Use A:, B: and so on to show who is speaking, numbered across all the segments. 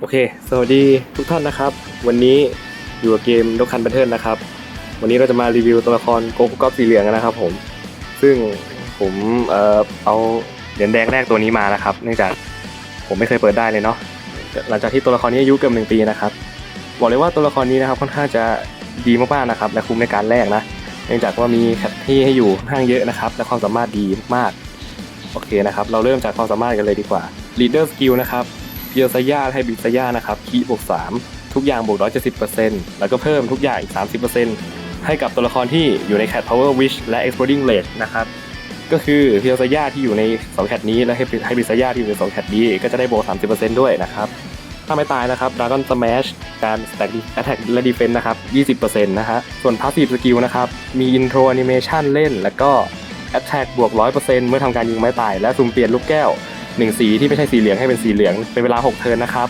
A: โอเค สวัสดีทุกท่านนะครับ วันนี้อยู่กับเกมดกคันบันเทิลนะครับ วันนี้เราจะมารีวิวตัวละครโกคุกอฟสีเหลืองกันนะครับผม ซึ่งผมเอ่อเอาเหรียญแดงแรกตัวนี้มานะครับ เนื่องจากผมไม่เคยเปิดได้เลยเนาะ หลังจากที่ตัวละครนี้อายุเกือบหนึ่งปีนะครับ บอกเลยว่าตัวละครนี้นะครับค่อนข้างจะดีมากๆนะครับ และคุ้มในการแลกนะ เนื่องจากว่ามีแคทที่ให้อยู่ค่อนข้างเยอะนะครับ และความสามารถดีมาก โอเคนะครับ เราเริ่มจากความสามารถกันเลยดีกว่า Leader Skill นะครับ กียวซาย่าไฮบริดซาย่านะครับคีบวกสามทุกอย่างบวกร้อยเจ็ดสิบเปอร์เซ็นต์แล้วก็เพิ่มทุกอย่างอีกสามสิบเปอร์เซ็นต์ให้กับตัวละครที่อยู่ในแคทวเวอร์วิชและเอ็กซ์โพรดิงเลดนะครับก็คือเพียวซาย่าที่อยู่ในสองแคทนี้และไฮบริดซาย่าที่อยู่ในสองแคทนี้ก็จะได้บวกสามสิบเปอร์เซ็นต์ด้วยนะครับถ้าไม่ตายนะครับดราก้อนสแมชการแตกแอตแทกและดีเฟนต์นะครับยี่สิบเปอร์เซ็นต์นะฮะ ส่วนพาสซีฟสกิลนะครับ มีอินโทรแอนิเมชันเล่น แล้วก็แอตแทกบวก 100%เมื่อทำการยิงไม้ตาย และสุ่มเปลี่ยนลูกแก้ว 1 สีที่ไม่ใช่สีเหลืองให้เป็นสีเหลืองเป็นเวลา 6 เทิร์นนะครับ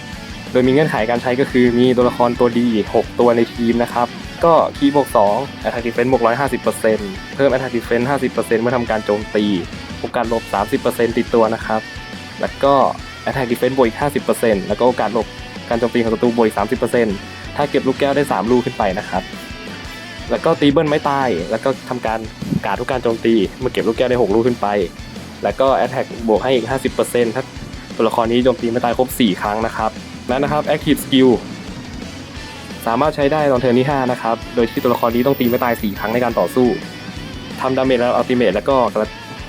A: โดยมีเงื่อนไขการใช้ก็คือมีตัวละครตัวดี6ตัวในทีมนะครับ ก็คีบวก2 Attack Defense บวก150%เพิ่ม Attack Defense 50%เมื่อทำการโจมตีโอกาสลบ 30%ติดตัวนะครับ แล้วก็ Attack Defense บวกอีก50%แล้วก็โอกาสลบการโจมตีของศัตรูบวกอีก30%ถ้าเก็บลูกแก้วได้ 3 ลูกขึ้นไปนะครับแล้วก็ตีเบิ้ลไม่ตาย แล้วก็ทำการการทุกการโจมตีเมื่อเก็บลูกแก้วได้ 6 ลูกขึ้นไป แล้วก็ Attack บวกให้อีก 50%ถ้าตัวละครนี้โจมตีไม่ตายครบ 4 ครั้งนะครับและนะครับ Active Skill สามารถใช้ได้ตอนเทิร์นที่ 5 นะครับ โดยที่ตัวละครนี้ต้องตีไม่ตาย 4 ครั้งในการต่อสู้ทำดาเมจแล้วอัลติเมทแล้วก็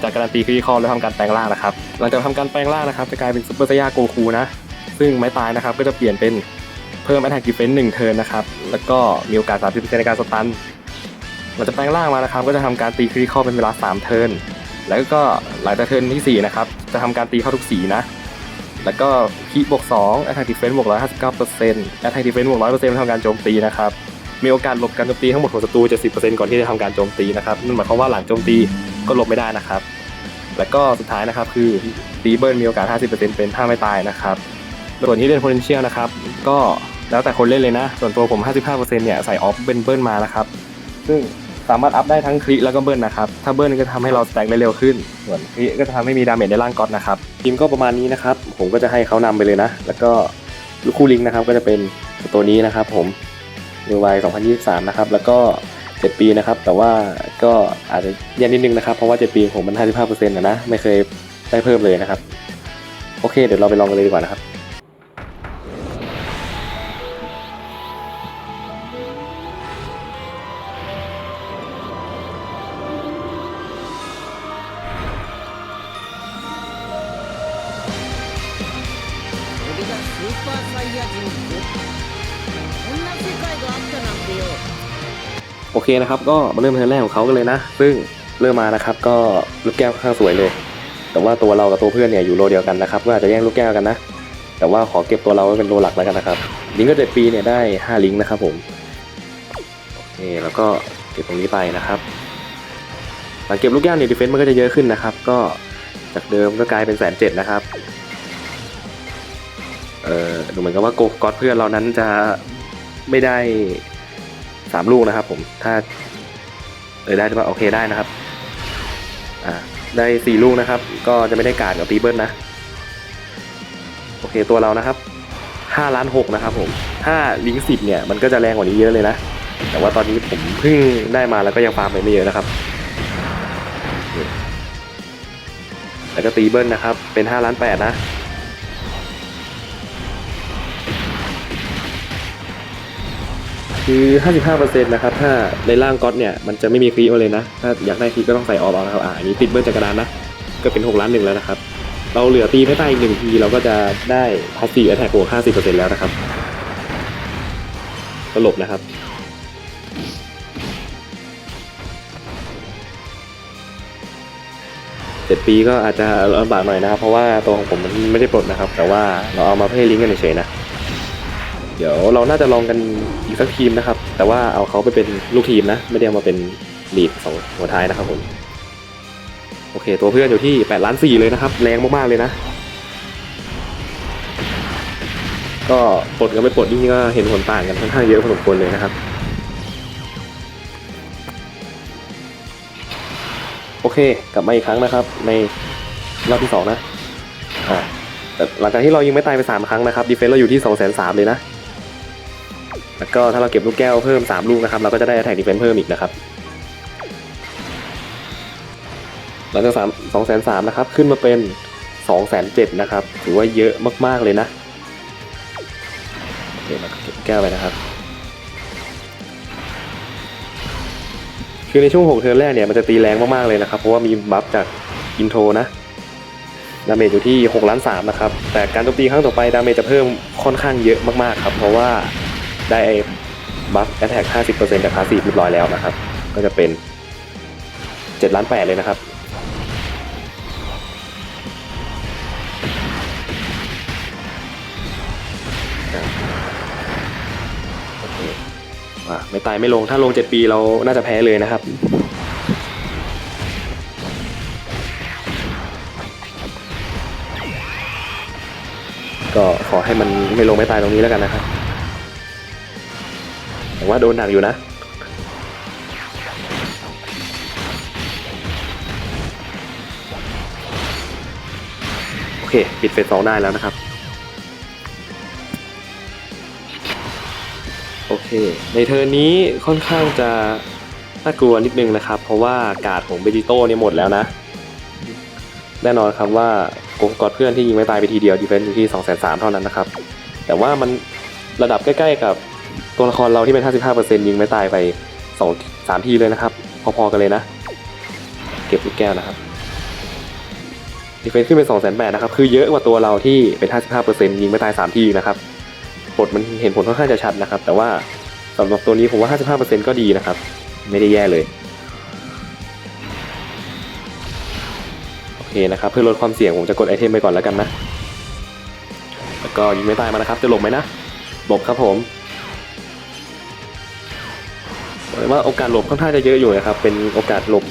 A: จากการันตีคริติคอลแล้วทำการแปลงร่างนะครับ หลังจากทำการแปลงร่างนะครับ จะกลายเป็นซุปเปอร์ไซยาโกคูนะ ซึ่งไม้ตายนะครับก็จะเปลี่ยนเป็นเพิ่ม Attack Defense 1เทิร์นนะครับ แล้วก็มีโอกาส 30%ในการสตันหลังจากแปลงร่างมานะครับ ก็จะทำการตีคริติคอลเป็นเวลา 3 เทิร์น แล้วก็หลังจากเทิร์นที่4นะครับ จะทำการตีเข้าทุกสีนะ แล้วก็คีบวก2 Attack Defense บวก159% Attack Defense บวก100%ทำการโจมตีนะครับ มีโอกาสหลบการโจมตีทั้งหมดของศัตรู70%ก่อนที่จะทำการโจมตีนะครับ นั่นหมายความว่าหลังโจมตีก็หลบไม่ได้นะครับ แล้วก็สุดท้ายนะครับคือตีเบิลมีโอกาส 50%เป็นถ้าไม่ตายนะครับ ส่วนที่เล่น potential นะครับก็แล้วแต่คนเล่นเลยนะ ส่วนตัวผม 55%เนี่ยใส่ออฟเบิลเบิลมานะครับ ซึ่ง สามารถอัพได้ทั้งคลิแล้วก็เบิลนนะครับ ถ้าเบิลก็จะทำให้เราสแต็กได้เร็วขึ้น ส่วนคลิก็จะทำให้มีดาเมจในร่างก๊อตนะครับ ทีมก็ประมาณนี้นะครับ ผมก็จะให้เขานำไปเลยนะ แล้วก็ลูกคู่ลิงก์นะครับก็จะเป็นตัวนี้นะครับ ผมในวัย2023 นะครับ แล้วก็ 7 ปีนะครับ แต่ว่าก็อาจจะแย่นิดนึงนะครับ เพราะว่า 7 ปีผมมัน 55%นะนะ ไม่เคยได้เพิ่มเลยนะครับ โอเค เดี๋ยวเราไปลองกันเลยดีกว่านะครับ เคนะครับก็มาเริ่มเทิร์นแรกของเขากันเลยนะ ซึ่งเริ่มมานะครับก็ลูกแก้วค่อนข้างสวยเลย แต่ว่าตัวเรากับตัวเพื่อนเนี่ยอยู่โลเดียวกันนะครับก็อาจจะแย่งลูกแก้วกันนะ แต่ว่าขอเก็บตัวเราไว้เป็นโลหลักแล้วกันนะครับ ลิงก์ก็เจ็ดปีเนี่ยได้ 5 ลิงก์นะครับผมโอเคแล้วก็เก็บตรงนี้ไปนะครับหลังเก็บลูกแก้วเนี่ยดีเฟนซ์มันก็จะเยอะขึ้นนะครับ ก็จากเดิมก็กลายเป็นแสนเจ็ดนะครับเออดูเหมือนกับว่าโกกอดเพื่อนเรานั้นจะไม่ได้ สามลูกนะครับ ผมถ้าเออได้ใช่ปะโอเคได้นะครับอ่าได้สี่ลูกนะครับ ก็จะไม่ได้การกับตีเบิลนะ โอเคตัวเรานะครับห้าล้านหกนะครับ ผม ถ้าลิงสิบเนี่ยมันก็จะแรงกว่านี้เยอะเลยนะ แต่ว่าตอนนี้ผมเพิ่งได้มาแล้วก็ยังฟาร์มไปไม่เยอะนะครับแล้วก็ตีเบิลนะครับ เป็นห้าล้านแปดนะ คือ 55%นะครับ ถ้าในร่างก๊อตเนี่ย มันจะไม่มีคลีมาเลยนะ ถ้าอยากได้คลีก็ต้องใส่ออฟเอานะครับ อ่าอันนี้ติดเบิ้ลจากกระดานนะ ก็เป็น 6 ล้านหนึ่งแล้วนะครับ เราเหลือตีไม่ตายอีกหนึ่งทีเราก็จะได้พาสซีฟแอทแทกบวก50%แล้วนะครับก็หลบนะครับเจ็ดปีก็อาจจะลำบากหน่อยนะครับ เพราะว่าตัวของผมมันไม่ได้ปลดนะครับ แต่ว่าเราเอามาเพื่อให้ลิงก์กันเฉยๆนะ เดี๋ยวเราน่าจะลองกันอีกสักทีมนะครับ แต่ว่าเอาเขาไปเป็นลูกทีมนะ ไม่ได้เอามาเป็นลีดสองหัวท้ายนะครับผม โอเค ตัวเพื่อนอยู่ที่8ล้าน4เลยนะครับ แรงมาก ๆ เลยนะ ก็ปลดกับไม่ปลดนี่ก็เห็นผลต่างกันค่อนข้างเยอะพอสมควรเลยนะครับ โอเค กลับมาอีกครั้งนะครับ ในรอบที่สองนะ อ่าแต่หลังจากที่เรายิงไม่ตายไปสามครั้งนะครับดีเฟนส์เราอยู่ที่สองแสนสามเลยนะ แล้วก็ถ้าเราเก็บลูกแก้วเพิ่มสามลูกนะครับเราก็จะได้แท็กดีเฟนส์เพิ่มอีกนะครับหลังจากสามสองแสนสามนะครับขึ้นมาเป็นสองแสนเจ็ดนะครับถือว่าเยอะมากๆเลยนะโอเคเราก็เก็บแก้วไปนะครับ คือในช่วง6เทิร์นแรกเนี่ยมันจะตีแรงมากๆเลยนะครับเพราะว่ามีบัฟจากอินโทรนะดาเมจอยู่ที่6ล้าน3นะครับ แต่การโจมตีครั้งต่อไปดาเมจจะเพิ่มค่อนข้างเยอะมากๆครับ เพราะว่า ได้บัฟแอตแทก50%จากคลาสสีเรียบร้อยแล้วนะครับ ก็จะเป็น7ล้าน8เลยนะครับไม่ตายไม่ลงถ้าลง 7 ปีเราน่าจะแพ้เลยนะครับก็ขอให้มันไม่ลงไม่ตายตรงนี้แล้วกันนะครับ แต่ว่าโดนหนักอยู่นะ โอเค ปิดเฟสสองได้แล้วนะครับ โอเค ในเทอร์นี้ค่อนข้างจะน่ากลัวนิดนึงนะครับ เพราะว่าการ์ดของเบจิโต้เนี่ยหมดแล้วนะ แน่นอนครับว่าโกงกอดเพื่อนที่ยิงไม่ตายไปทีเดียวดีเฟนซ์อยู่ที่2 3 0 0 0เท่านั้นนะครับ แต่ว่ามันระดับใกล้ ๆ กับ ตัวละครเราที่เป็น 55%ยิงไม่ตายไป2 3ทีเลยนะครับ พอๆกันเลยนะ เก็บลูกแก้วนะครับดีเฟนซ์ขึ้นเป็น2 8 0 0 0นะครับ คือเยอะกว่าตัวเราที่เป็น 55%ยิงไม่ตาย 3 ทีนะครับผลมันเห็นผลค่อนข้างจะชัดนะครับ แต่ว่าสำหรับตัวนี้ผมว่า 55%ก็ดีนะครับ ไม่ได้แย่เลย โอเคนะครับ เพื่อลดความเสี่ยงผมจะกดไอเทมไปก่อนแล้วกันนะ แล้วก็ยิงไม่ตายมานะครับ จะหลบไหมนะ หลบครับผม ว่าโอกาสหลบค่อนข้างจะเยอะอยู่นะครับ เป็นโอกาสหลบ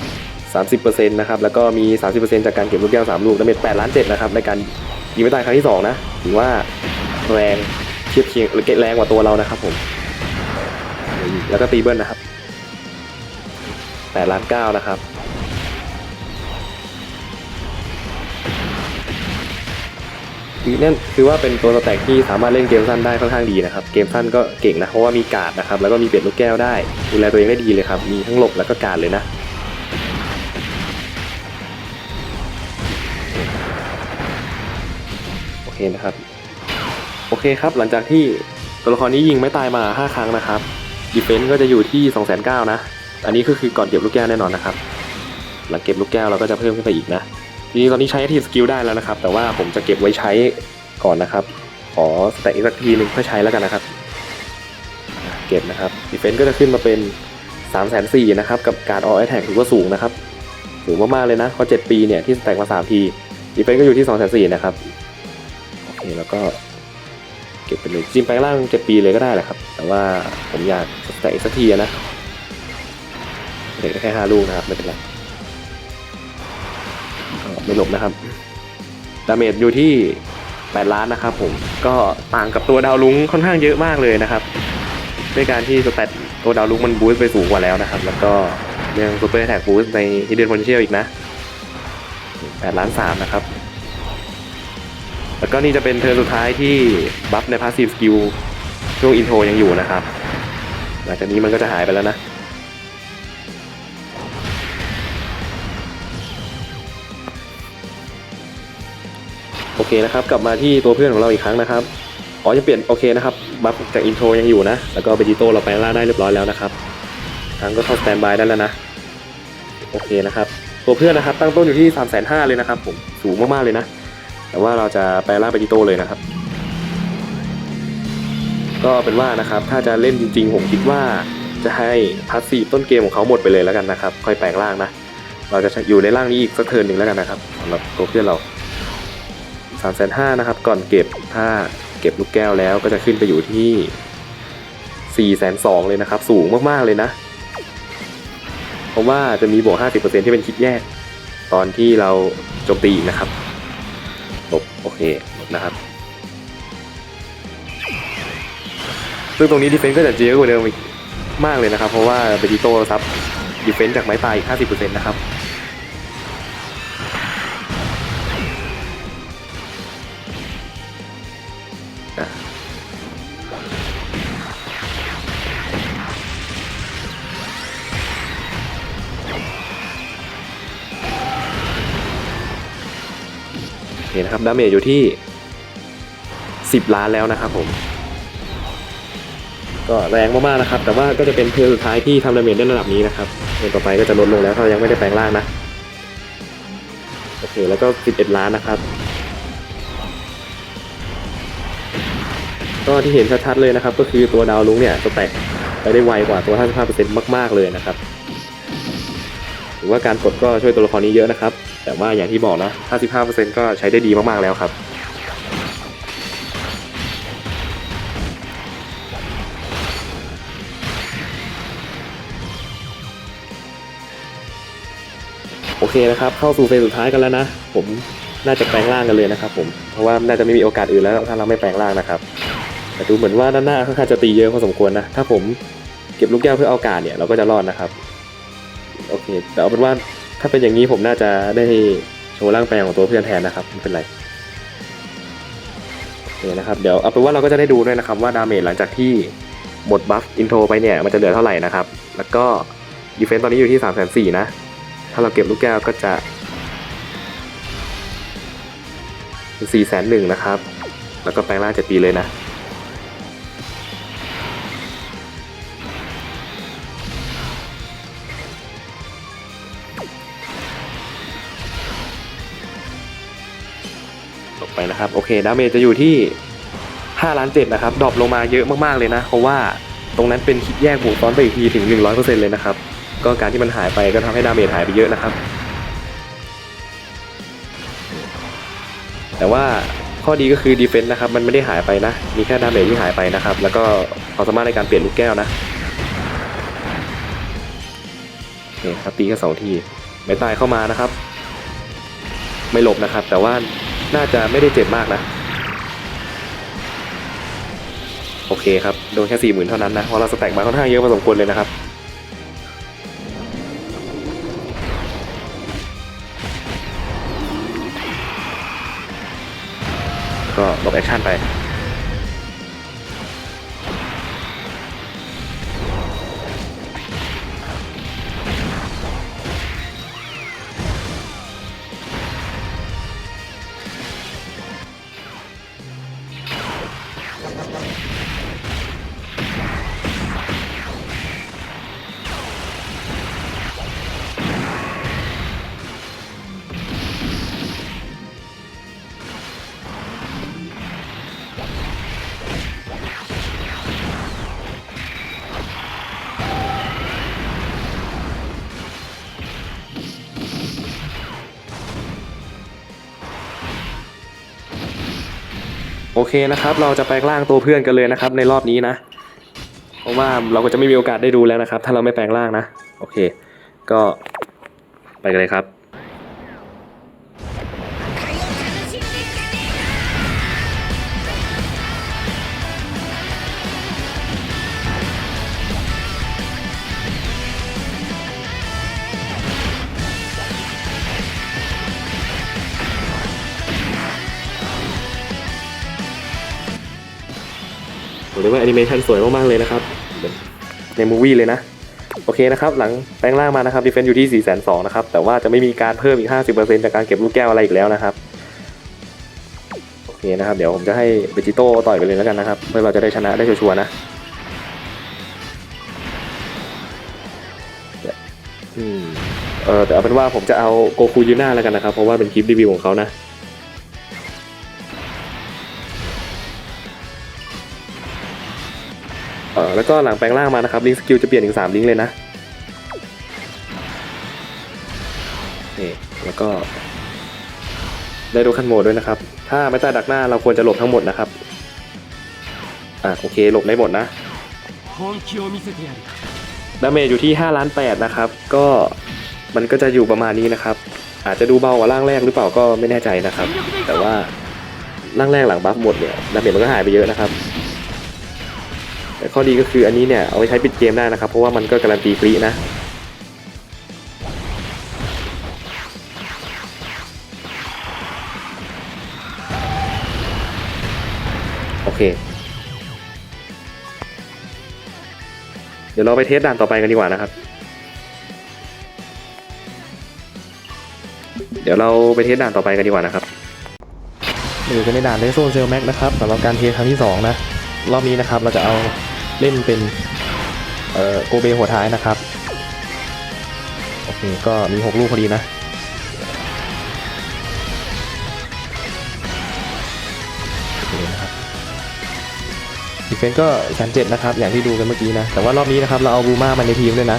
A: 30%นะครับ แล้วก็มี 30%จากการเก็บลูกแก้ว3ลูกดาเมจ8ล้าน7นะครับในการยิงไม่ตายครั้งที่สองนะ ถือว่าแรงเทียบเคียงหรือแรงกว่าตัวเรานะครับผม แล้วก็ตีเบิลนะครับ8ล้าน9นะครับ คือนั่นคือว่าเป็นตัวสแต็กที่สามารถเล่นเกมสั้นได้ค่อนข้างดีนะครับ เกมสั้นก็เก่งนะเพราะว่ามีการ์ดนะครับแล้วก็มีเปลี่ยนลูกแก้วได้ดูแลตัวเองได้ดีเลยครับมีทั้งหลบแล้วก็การ์ดเลยนะโอเคนะครับโอเคครับหลังจากที่ตัวละครนี้ยิงไม่ตายมา 5 ครั้งนะครับดีเฟนซ์ก็จะอยู่ที่2 9 0 0 0 นะ อันนี้ก็คือก่อนเก็บลูกแก้วแน่นอนนะครับ หลังเก็บลูกแก้วเราก็จะเพิ่มขึ้นไปอีกนะ ทีนี้ตอนนี้ใช้ทีสกิลได้แล้วนะครับ แต่ว่าผมจะเก็บไว้ใช้ก่อนนะครับ ขอสแต็กอีกสักทีหนึ่งเพื่อใช้แล้วกันนะครับ เก็บนะครับดีเฟนซ์ก็จะขึ้นมาเป็น3 4 0 0 0นสี่นะครับกับการออ l แท c k ถือว่าสูงนะครับสูงมากๆเลยนะเพราะ7ปีเนี่ยที่สแต็กมา 3 ทีดีเฟนซ์ก็อยู่ที่2 4 0 0 0นสี่นะครับโอเคแล้วก็เก็บไปเลยจริงๆไปล่าง7ปีเลยก็ได้แหละครับ แต่ว่าผมอยากสแต็กอีกสักทีนะเด็กแค่5ลูกนะครับไม่เป็นไร ไม่หลบนะครับดาเมจอยู่ที่ 8 ล้านนะครับผมก็ต่างกับตัวดาวลุงค่อนข้างเยอะมากเลยนะครับ ด้วยการที่สแตทตัวดาวลุงมันบูสต์ไปสูงกว่าแล้วนะครับ แล้วก็ยังซูเปอร์แท็กบูสต์ในฮิดเดนพอนเชียลอีกนะ 8 ล้าน3นะครับ แล้วก็นี่จะเป็นเทอร์สุดท้ายที่บัฟในพาสซีฟสกิลช่วงอินโทรยังอยู่นะครับ หลังจากนี้มันก็จะหายไปแล้วนะ เคนะครับ กลับมาที่ตัวเพื่อนของเราอีกครั้งนะครับอ๋อยังเปลี่ยนโอเคนะครับบัฟจากอินโทรยังอยู่นะ แล้วก็เบจิโต้เราไปล่าได้เรียบร้อยแล้วนะครับทางก็เข้าสแตนบายได้แล้วนะโอเคนะครับ ตัวเพื่อนนะครับ ตั้งต้นอยู่ที่3ามแสนห้าเลยนะครับผมสูงมากๆเลยนะ แต่ว่าเราจะไปล่าเบจิโต้เลยนะครับ ก็เป็นว่านะครับถ้าจะเล่นจริงๆผมคิดว่าจะให้พาสซีฟต้นเกมของเขาหมดไปเลยแล้วกันนะครับ ค่อยแปลงร่างนะ เราจะอยู่ในร่างนี้อีกสักเทิร์นหนึ่งแล้วกันนะครับสำหรับตัวเพื่อนเรา สามแสนะครับก่อนเก็บถ้าเก็บลูกแก้วแล้วก็จะขึ้นไปอยู่ที่สี่แสนสองเลยนะครับ สูงมากๆเลยนะ เพราะว่าจะมีบวกห้าสิบเปอร์เซ็นที่เป็นคิดแยก ตอนที่เราโจมตีนะครับลบโอเคลบนะครับ ซึ่งตรงนี้ดีเฟนซ์ก็จะเยอะกว่าเดิมอีกมากเลยนะครับ เพราะว่าเบจิโต้ซับดีเฟนซ์จากไม้ตายอีกห้าสิบเปอร์เซ็นต์นะครับ เห็นนะครับดาเมจอยู่ที่ 10 ล้านแล้วนะครับผม ก็แรงมากๆนะครับ แต่ว่าก็จะเป็นเพื่อสุดท้ายที่ทำดาเมจได้ระดับนี้นะครับเทือนต่อไปก็จะลดลงแล้วถ้ายังไม่ได้แปลงร่างนะโอเคแล้วก็ 11 ล้านนะครับ ก็ที่เห็นชัดๆเลยนะครับ ก็คือตัวดาวลุงเนี่ยสแตกไปได้ไวกว่าตัว 55%มาก ๆ เลยนะครับถือว่าการกดก็ช่วยตัวละครนี้เยอะนะครับ แต่ว่าอย่างที่บอกนะ 55%ก็ใช้ได้ดีมากๆแล้วครับโอเคนะครับ เข้าสู่เฟสสุดท้ายกันแล้วนะ ผมน่าจะแปลงร่างกันเลยนะครับผม เพราะว่าน่าจะไม่มีโอกาสอื่นแล้วถ้าเราไม่แปลงร่างนะครับ แต่ดูเหมือนว่าด้านหน้าค่อนข้างจะตีเยอะพอสมควรนะ ถ้าผมเก็บลูกแก้วเพื่อเอาการเนี่ยเราก็จะรอดนะครับ โอเค แต่เอาเป็นว่าถ้าเป็นอย่างนี้ผมน่าจะได้โชว์ร่างแปลงของตัวเพื่อนแทนนะครับไม่เป็นไรโอเคนะครับเดี๋ยวเอาเป็นว่าเราก็จะได้ดูด้วยนะครับว่าดาเมจหลังจากที่หมดบัฟอินโทรไปเนี่ยมันจะเหลือเท่าไหร่นะครับ แล้วก็ดีเฟนซ์ตอนนี้อยู่ที่3ามแสนสี่นะ ถ้าเราเก็บลูกแก้วก็จะสี่แสนหนึ่งนะครับ แล้วก็แปลงร่างเจ็ดปีเลยนะ นะครับโอเคดาเมจจะอยู่ที่5ล้านเจ็ดนะครับดรอปลงมาเยอะมากๆเลยนะเพราะว่าตรงนั้นเป็นคิดแยกบวกซ้อนไปอีกทีถึง 100%เลยนะครับก็การที่มันหายไปก็ทำให้ดาเมจหายไปเยอะนะครับ แต่ว่าข้อดีก็คือดีเฟนต์นะครับมันไม่ได้หายไปนะ มีแค่ดาเมจที่หายไปนะครับ แล้วก็ความสามารถในการเปลี่ยนลูกแก้วนะโอเคครับตีแค่สองทีไม่ตายเข้ามานะครับ ไม่หลบนะครับ แต่ว่า น่าจะไม่ได้เจ็บมากนะ โอเคครับ โดนแค่สี่หมื่นเท่านั้นนะเพราะเราสแต็กมาค่อนข้างเยอะพอสมควรเลยนะครับ ก็ลบแอคชั่นไป โอเคนะครับ เราจะไปล่างตัวเพื่อนกันเลยนะครับ ในรอบนี้นะ เพราะว่าเราก็จะไม่มีโอกาสได้ดูแล้วนะครับ ถ้าเราไม่แปลงร่างนะ โอเค ก็ไปกันเลยครับ ผมเรียกว่าแอนิเมชันสวยมากๆเลยนะครับ ในมูวี่เลยนะ โอเคนะครับ หลังแปลงร่างมานะครับดีเฟนซ์อยู่ที่ 4 2 0 0 0นะครับ แต่ว่าจะไม่มีการเพิ่มอีก 50%จากการเก็บลูกแก้วอะไรอีกแล้วนะครับ โอเคนะครับ เดี๋ยวผมจะให้เบจิโต้ต่อยไปเลยแล้วกันนะครับ เพื่อเราจะได้ชนะได้ชัวร์นะอืมเออแต่เอาเป็นว่าผมจะเอาโกคูยูน่าแล้วกันนะครับ เพราะว่าเป็นคลิปรีวิวของเขานะ อ่แล้วก็หลังแปลงร่างมานะครับลิงสกิลจะเปลี่ยนถึง3ลิงเลยนะนี่แล้วก็ได้ดูขั้นโหมดด้วยนะครับ ถ้าไม่ตาดักหน้าเราควรจะหลบทั้งหมดนะครับ อะโอเคหลบได้หมดนะดาเมจอยู่ที่5ล้าน8นะครับ ก็มันก็จะอยู่ประมาณนี้นะครับ อาจจะดูเบากว่าร่างแรกหรือเปล่าก็ไม่แน่ใจนะครับ แต่ว่าร่างแรกหลังบัฟหมดเนี่ยดาเมจมันก็หายไปเยอะนะครับ แต่ข้อดีก็คืออันนี้เนี่ยเอาไว้ใช้ปิดเกมได้นะครับ เพราะว่ามันก็การันตีฟรีนะโอเค เดี๋ยวเราไปเทสด่านต่อไปกันดีกว่านะครับ เดี๋ยวเราไปเทสด่านต่อไปกันดีกว่านะครับอยู่กันในด่านเลโซนเซลแม็กนะครับสำหรับการเทสครั้งที่สองนะ รอบนี้นะครับเราจะเอา เล่นเป็นเอ่อโกเบหัวท้ายนะครับ โอเค ก็มี 6 ลูกพอดีนะโอเคนะครับดีเฟนก็ชั้นเจ็ดนะครับ อย่างที่ดูกันเมื่อกี้นะ แต่ว่ารอบนี้นะครับ เราเอาบูมามาในทีมด้วยนะ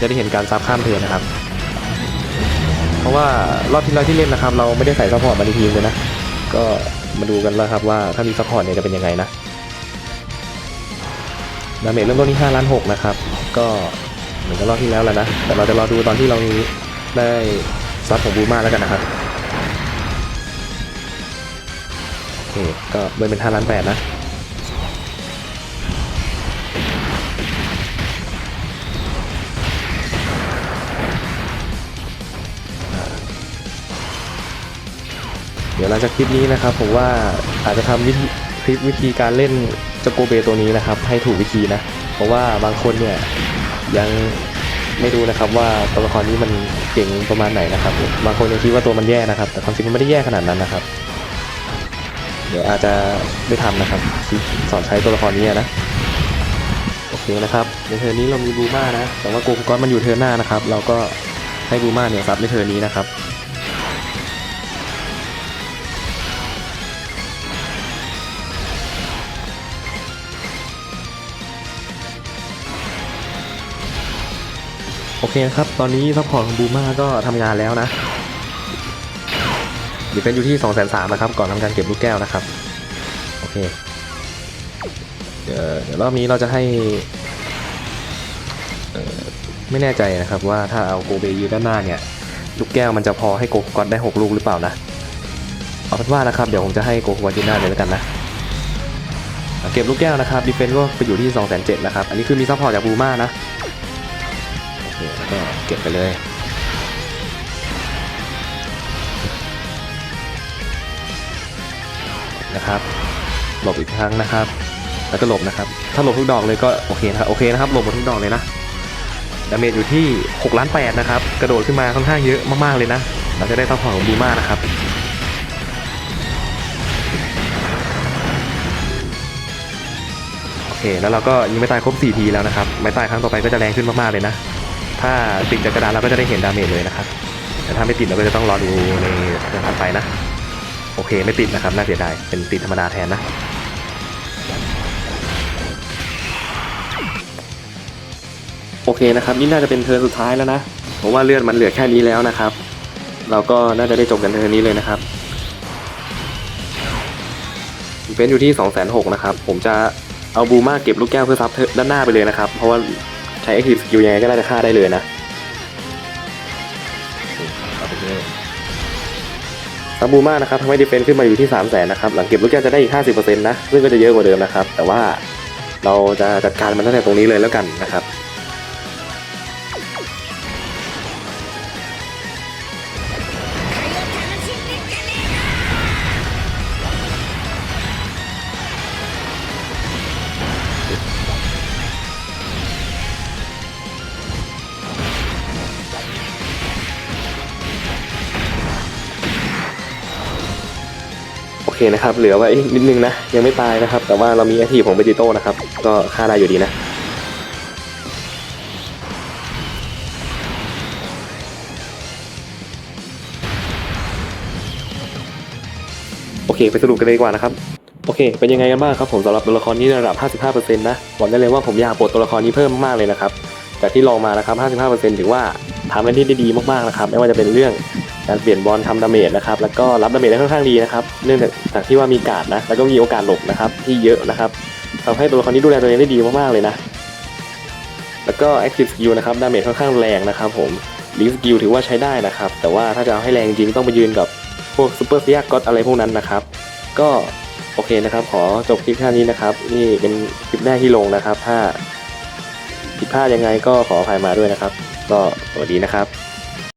A: จะได้เห็นการซับข้ามเทิร์นนะครับ เพราะว่ารอบที่เราที่เล่นนะครับ เราไม่ได้ใส่ซัพพอร์ตมาในทีมเลยนะ ก็มาดูกันแล้วครับว่าถ้ามีซัพพอร์ตเนี่ยจะเป็นยังไงนะ ดาเมจเริ่มต้นที่5ล้าน6นะครับ ก็เหมือนกับรอบที่แล้วแหล้วนะ แต่เราจะรอดูตอนที่เราได้ซับของบูมาแล้วกันนะครับโอเคก็เบิร์นเป็น5ล้าน8นะเดี๋ยวหลังจากคลิปนี้นะครับผมว่าอาจจะทำวิธีคลิปวิธีการเล่น จาโกเบตัวนี้นะครับ ให้ถูกวิธีนะ เพราะว่าบางคนเนี่ยยังไม่รู้นะครับว่าตัวละครนี้มันเก่งประมาณไหนนะครับ บางคนยังคิดว่าตัวมันแย่นะครับ แต่ความจริงมันไม่ได้แย่ขนาดนั้นนะครับ เดี๋ยวอาจจะได้ทำนะครับสอนใช้ตัวละครนี้นะโอเคนะครับในเทอร์นี้เรามีบูมานะแต่ว่าโกกุกอนมันอยู่เทอร์หน้านะครับ เราก็ให้บูมาเนี่ยซับในเทอร์นี้นะครับ โอเคครับ ตอนนี้ซัพพอร์ตของบูมาก็ทำงานแล้วนะดีเป็นอยู่ที่2 3 0 0 0นะครับ ก่อนทำการเก็บลูกแก้วนะครับ โอเค เดี๋ยวรอบนี้เราจะให้ ไม่แน่ใจนะครับว่าถ้าเอาโกเบยืนด้านหน้าเนี่ย ลูกแก้วมันจะพอให้โกกอนได้ 6 ลูกหรือเปล่านะ เอาเป็นว่านะครับ เดี๋ยวผมจะให้โกกอนยืนหน้าเลยแล้วกันนะ เก็บลูกแก้วนะครับดีเฟนก็ไปอยู่ที่2 7 0 0 0นะครับ อันนี้คือมีซัพพอร์ตจากบูมานะ เก็เก็บไปเลย นะครับ หลบอีกครั้งนะครับ แล้วก็หลบนะครับ ถ้าหลบทุกดอกเลยก็โอเคนะครับ โอเคนะครับ หลบหมดทุกดอกเลยนะ ดาเมจอยู่ที่6ล้าน8นะครับ กระโดดขึ้นมาค่อนข้างเยอะมากๆเลยนะ เราจะได้ซัพพอร์ตของบูมานะครับโอเคแล้วเราก็ยิงไม่ตายครบ 4 ทีแล้วนะครับ ไม่ตายครั้งต่อไปก็จะแรงขึ้นมาก ๆ เลยนะ ถ้าติดจากกระดานเราก็จะได้เห็นดาเมจเลยนะครับ แต่ถ้าไม่ติดเราก็จะต้องรอดูในเรื่องถัดไปนะ โอเคไม่ติดนะครับน่าเสียดาย เป็นติดธรรมดาแทนนะ โอเคนะครับนี่น่าจะเป็นเทิร์นสุดท้ายแล้วนะ ผมว่าเลือดมันเหลือแค่นี้แล้วนะครับ เราก็น่าจะได้จบกันเทิร์นนี้เลยนะครับเป็นอยู่ที่2 6 0 0 0นะครับ ผมจะเอาบูมาเก็บลูกแก้วเพื่อซับด้านหน้าไปเลยนะครับ เพราะว่าใช้ Active Skill ยังไงก็น่าจะฆ่าได้เลยนะเอาไปเลยซับบูมานะครับทำให้ดีเฟนซ์ขึ้นมาอยู่ที่ 3 0 0 0 0นนะครับ หลังเก็บลูกแก้วจะได้อีก 50%นะ ซึ่งก็จะเยอะกว่าเดิมนะครับ แต่ว่าเราจะจัดการมันตั้งแต่ตรงนี้เลยแล้วกันนะครับ นะครับเหลือไว้นิดนึงนะ ยังไม่ตายนะครับ แต่ว่าเรามีแอคทีฟของเบจิโต้นะครับ ก็ฆ่าได้อยู่ดีนะโอเค ไปสรุปกันเลยดีกว่านะครับ โอเค เป็นยังไงกันบ้างครับผมสำหรับตัวละครนี้ระดับ 55%นะบอกได้เลยว่าผมอยากปลดตัวละครนี้เพิ่มมากเลยนะครับจากที่ลองมานะครับ 55%ถือว่าทำได้ที่ได้ดีมากๆนะครับ ไม่ว่าจะเป็นเรื่อง การเปลี่ยนบอลทำดาเมจนะครับ แล้วก็รับดาเมจได้ค่อนข้างดีนะครับ เนื่องจากจากที่ว่ามีการ์ดนะ แล้วก็มีโอกาสหลบนะครับ ที่เยอะนะครับทำให้ตัวละครนี้ดูแลตัวเองได้ดีมากๆเลยนะ แล้วก็ Active Skill นะครับดาเมจค่อนข้างแรงนะครับผม Link Skill ถือว่าใช้ได้นะครับ แต่ว่าถ้าจะเอาให้แรงจริงต้องไปยืนกับพวกซูเปอร์เซียก็อะไรพวกนั้นนะครับ ก็โอเคนะครับ ขอจบคลิปแค่นี้นะครับ นี่เป็นคลิปแรกที่ลงนะครับ ถ้าผิดพลาดยังไงก็ขออภัยมาด้วยนะครับ ก็สวัสดีนะครับ